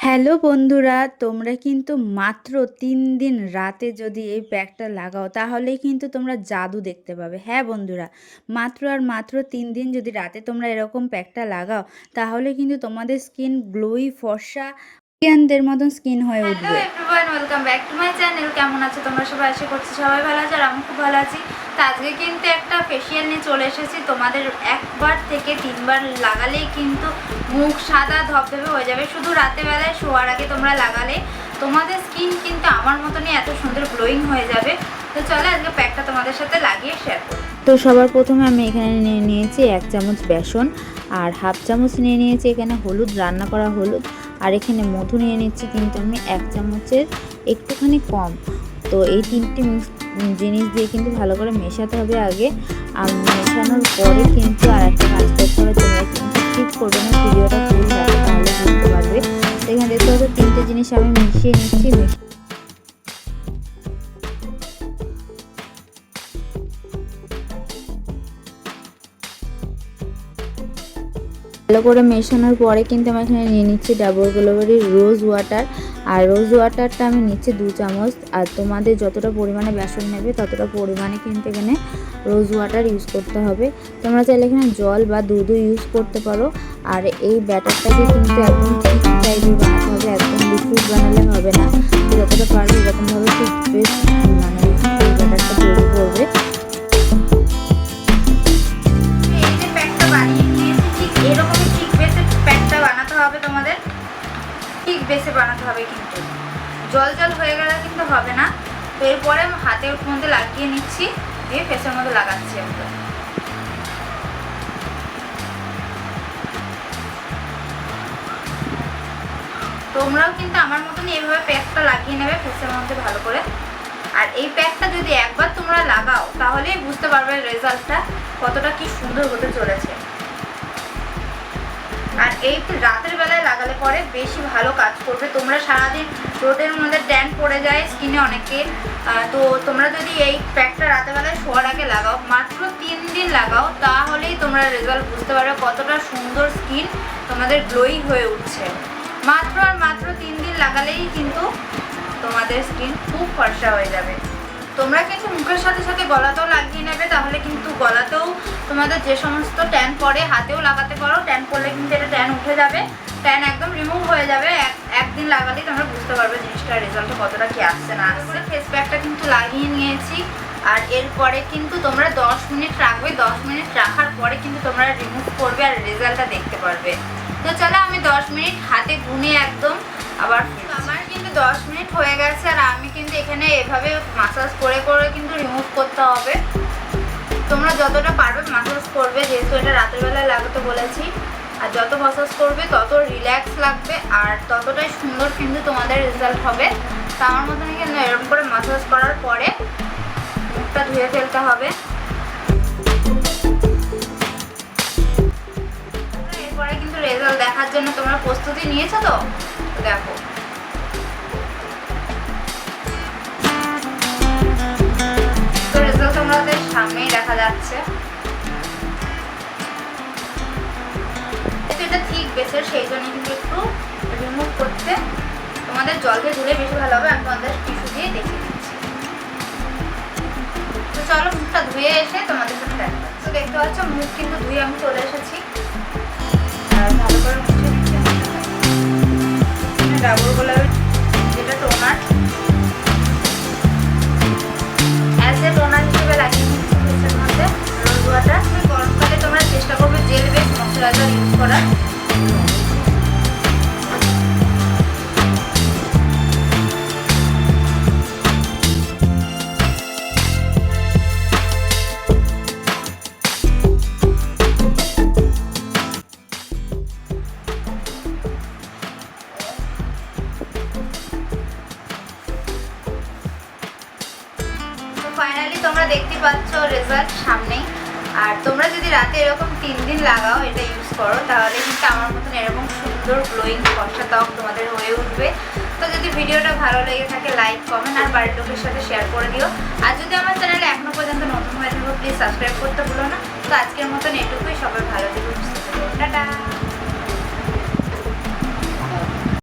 Hello বন্ধুরা তোমরা কিন্তু মাত্র তিন দিন রাতে যদি এই প্যাকটা লাগাও তাহলেই কিন্তু তোমরা জাদু দেখতে পাবে। হ্যাঁ বন্ধুরা মাত্র আর মাত্র তিন দিন যদি রাতে তোমরা এরকম প্যাকটা লাগাও তাহলে কিন্তু তোমাদের স্কিন গ্লোই ফর্সা ইয়ানদের মতন স্কিন হয়ে উঠবে। Hello everyone welcome back to my channel কেমন আছো? তোমরা সবাই আশা করছি সবাই ভালো আছে আর আমি খুব ভালো আছি। তো আজকে কিন্তু একটা ফেসিয়াল নিয়ে চলে এসেছি। তোমাদের একবার থেকে তিনবার লাগালেই কিন্তু মুখ সাদা ধবধবে হয়ে যাবে। শুধু রাতে বেলায় শোয়ার আগে তোমরা লাগালে তোমাদের স্কিন কিন্তু আমার মতনই এত সুন্দর গ্লোয়িং হয়ে যাবে। তো চলো আজকে প্যাকটা তোমাদের সাথে লাগিয়ে শেয়ার করি। তো সবার প্রথমে আমি এখানে নিয়ে নিয়েছি এক চামচ বেসন আর হাফ চামচ নিয়ে নিয়েছি এখানে হলুদ, রান্না করা হলুদ। আর এখানে মধু নিয়ে নিচ্ছি কিন্তু আমি এক চামচের একটুখানি কম। তো এই তিনটি জিনিস দিয়ে কিন্তু ভালো করে মেশাতে হবে আগে। আর মেশানোর পরে কিন্তু আর একটা কাজ করতে হবে মিশিয়ে নিচ্ছি ভালো করে মেশানোর পরে কিন্তু আমি এখানে নিয়ে নিচ্ছি ডাবল গ্লোবারি রোজ ওয়াটার আর রোজ ওয়াটারটা আমি নিচ্ছি দু চামচ। আর তোমাদের যতটা পরিমাণে বেসন নেবে, ততটা পরিমাণে কিন্তু এখানে রোজ ওয়াটার ইউজ করতে হবে। তোমরা চাইলে এখানে জল বা দুধও ইউজ করতে পারো। আর এই ব্যাটারটাকে কিন্তু একদম ঠিক টাইপের বানাতে হবে, একদম লিকুইড বানালে হবে না। যতটা পারবে এরকমভাবে ঠিক ঠিক বেসে বানাতে হবে কিন্তু। জল জল হয়ে গেলে কিন্তু হবে না। তো এরপরে আমি হাতের মধ্যে লাগিয়ে নিচ্ছি, দিয়ে ফেসের মধ্যে লাগাচ্ছি আমরা। তোমরাও কিন্তু আমার মতন এইভাবে প্যাকটা লাগিয়ে নেবে ফেসের মধ্যে ভালো করে। আর এই প্যাকটা যদি একবার তোমরা লাগাও, তাহলেই বুঝতে পারবে রেজাল্টটা কতটা কি সুন্দর হতে চলেছে। আর এই রাতের বেলায় লাগালে পরে বেশি ভালো কাজ করবে। তোমরা সারাদিন রোদের মধ্যে ট্যান পড়ে যায় স্কিনে অনেকের আহ, তো তোমরা যদি এই প্যাকটা রাতের বেলায় শোয়ার আগে লাগাও মাত্র তিন দিন লাগাও তাহলেই তোমরা রেজাল্ট বুঝতে পারবে কতটা সুন্দর স্কিন তোমাদের গ্লোই হয়ে উঠছে। মাত্র আর মাত্র তিন দিন লাগালেই কিন্তু তোমাদের স্কিন খুব ফর্সা হয়ে যাবে। তোমরা কিন্তু মুখের সাথে সাথে গলাতেও লাগিয়ে নেবে, তাহলে কিন্তু গলাতেও তোমাদের যে সমস্ত ট্যান পড়ে, হাতেও লাগাতে পারো। ট্যান পড়লে কিন্তু এটা ট্যান উঠে যাবে। ট্যান একদম রিমুভ হয়ে যাবে। এক, একদিন লাগালেই তোমরা বুঝতে পারবে জিনিসটার রেজাল্ট কতটা কি আসছে, না আসছে। ফেস প্যাকটা কিন্তু লাগিয়ে নিয়েছি। আর এরপরে কিন্তু তোমরা দশ মিনিট রাখবে। দশ মিনিট রাখার পরে কিন্তু তোমরা রিমুভ করবে আর রেজাল্টটা দেখতে পারবে। তো চলো আমি দশ মিনিট হাতে গুনে একদম আবার আমার কিন্তু দশ মিনিট হয়ে গেছে আর আমি কিন্তু এখানে এভাবে মাসাজ করে করে কিন্তু রিমুভ করতে হবে। তোমরা যতটা পারবে মাসাজ করবে, যেহেতু এটা রাতের বেলায় লাগাতে বলেছি। আর যত মাসাজ করবে, তত রিল্যাক্স লাগবে আর ততটাই সুন্দর কিন্তু তোমাদের রেজাল্ট হবে। তো আমার মতন কিন্তু এরকম করে মাসাজ করার পরে মুখটা ধুয়ে ফেলতে হবে। রেজাল্ট দেখার জন্য তোমরা প্রস্তুতি নিয়েছো তো? দেখো। তো রেজাল্ট তোমাদের সামনেই দেখা যাচ্ছে। এটা ঠিক বেসের সেই জন্য কিন্তু একটু রিমুভ করতে তোমাদের জল দিয়ে ধুলে বেশি ভালো হবে। আমি তোমাদের টিস্যু দিয়ে দেখিয়ে দিচ্ছি। তো চলো মুখটা ধুয়ে এসে তোমাদের সাথে দেখা তো দেখতে পাচ্ছ, মুখ কিন্তু ধুয়ে আমি চলে এসেছি। ডাবল গোলাপের তোমরা দেখতে পাচ্ছ রেজাল্ট সামনেই। আর তোমরা যদি রাতে এরকম তিন দিন লাগাও এটা ইউজ করো, তাহলে কিন্তু আমার মতন এরকম সুন্দর গ্লোয়িং ফর্সা ত্বক তোমাদের হয়ে উঠবে। তো যদি ভিডিওটা ভালো লেগে থাকে লাইক কমেন্ট আর বাড়ির লোকের সাথে শেয়ার করে দিও। আর যদি আমার চ্যানেলে এখনও পর্যন্ত নতুন হয়ে থাকো প্লিজ সাবস্ক্রাইব করতে ভুলো না। তো আজকের মতন এটুকুই, সবাই ভালো